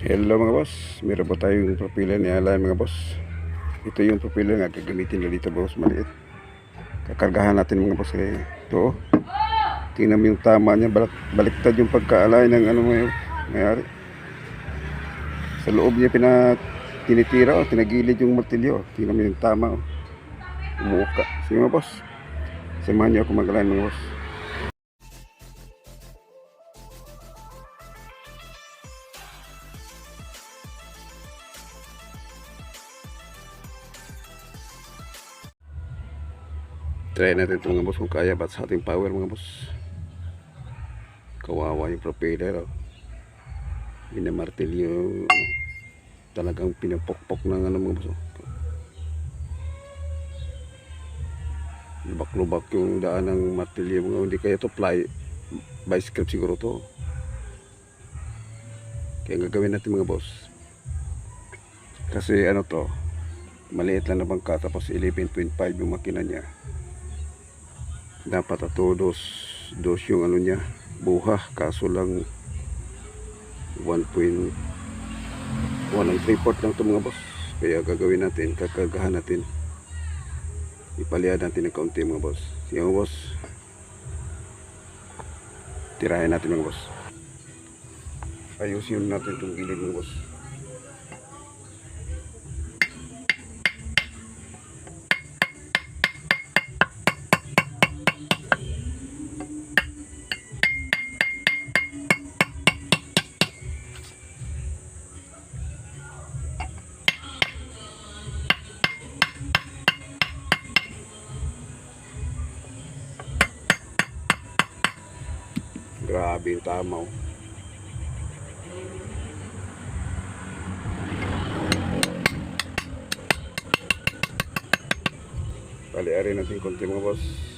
Hello mga boss, meron po tayong propila ni Alay mga boss. Ito yung propila nga gagamitin na dito boss, maliit. Kakargahan natin mga boss kaya ito. oh. Tingnan mo yung tama niya, balik, baliktad yung pagkaalay ng ano may mayari. Sa loob niya pina tinitira o tinagilid yung martilyo. Tingnan mo yung tama oh. Umuuka. Sige mga boss. Samahan niyo ako mag-alay mga boss. Try natin ito mga boss kung kaya ba sa ating power mga boss. Kawawa yung propeller. Oh. Minamartilyo ano, talagang pinapokpok ng ano mga boss. Oh. Lubak-lubak yung daan ng martilyo mga hindi kaya to fly vice grip siguro to. Kaya gagawin natin mga boss. Kasi ano to, maliit lang na bangka tapos 11.5 yung makina niya dapat ato dos dos yung ano niya buha. Kaso lang 1.1 and 3 port lang to mga boss. Kaya gagawin natin kakagahan natin. Ipalihan natin ng kaunti mga boss. Sige boss. Tirahin natin mga boss. Ayusin natin itong gilid mga boss grabe yung tama oh. Paliarin natin konti mga boss.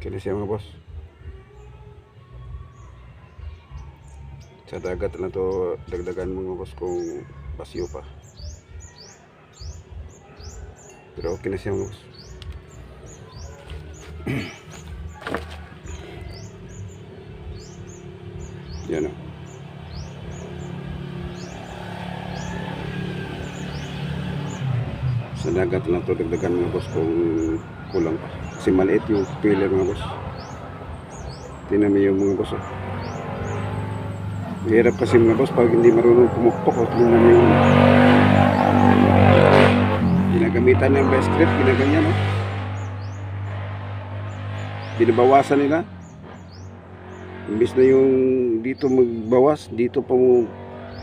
Kaya siya mga boss. Sa dagat na to dagdagan mga boss kung basyo pa. Pero okay na mga boss. Yan o. sa dagat lang to dagdagan mga boss kung kulang pa kasi maliit yung pillar mga boss tinan mo mga boss oh. Hirap kasi mga boss pag hindi marunong pumukpok o tingnan mo yung ginagamitan ng best grip, ginaganyan no? Binabawasan nila. Imbis na yung dito magbawas, dito pa mo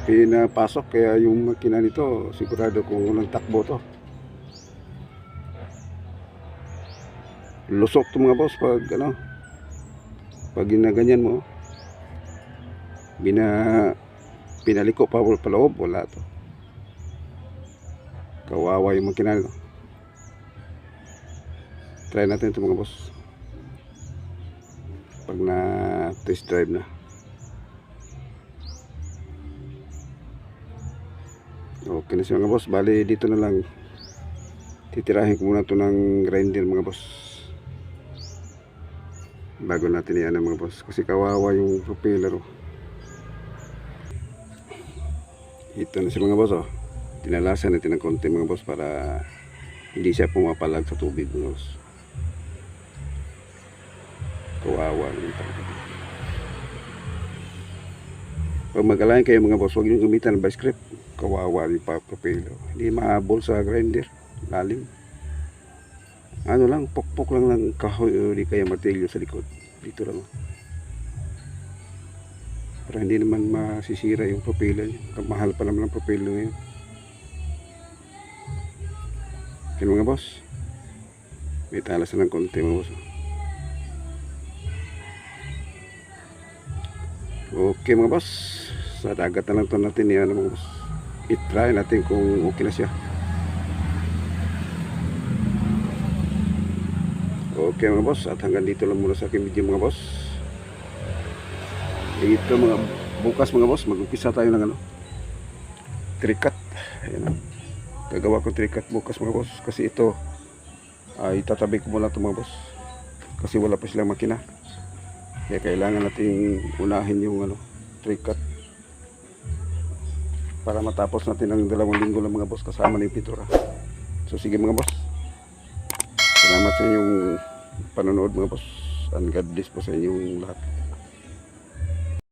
pinapasok kaya yung makina nito sigurado kung unang takbo to. Lusok to mga boss pag ano pag ginaganyan mo. Bina pinaliko pa pa loob wala to. Kawawa yung makina try natin ito mga boss. Pag na test drive na. Okay na siya mga boss. Bali dito na lang. Titirahin ko muna to ng grinder mga boss bago natin yan mga boss kasi kawawa yung propeller oh. ito na si mga boss oh. Tinalasan natin ng konti mga boss para hindi siya pumapalag sa tubig mga boss. Kawawa yung tangka pag mag-align kayo mga boss huwag nyo gamitan ng vice grip kawawa yung propelo hindi mahabol sa grinder. Lalim ano lang pokpok lang ng kahoy o di kaya martilyo sa likod dito lang para hindi naman masisira yung propelo nyo mahal pa naman ang propelo ngayon Yan mga boss. May talas na ng konti mga boss. Okay mga boss. Sa dagat na lang to natin yan mga boss. I-try natin kung okay na siya. Okay mga boss. At hanggang dito lang muna sa aking video mga boss. Ito mga bukas mga boss. Mag-umpisa tayo ng ano. Trikat. Ayan gagawa ko trikat bukas mga boss kasi ito ay tatabi ko muna ito mga boss kasi wala pa silang makina kaya kailangan nating unahin yung ano trikat para matapos natin ang dalawang linggo lang mga boss kasama ng pintura so sige mga boss salamat sa inyong panonood mga boss and God bless po sa inyong lahat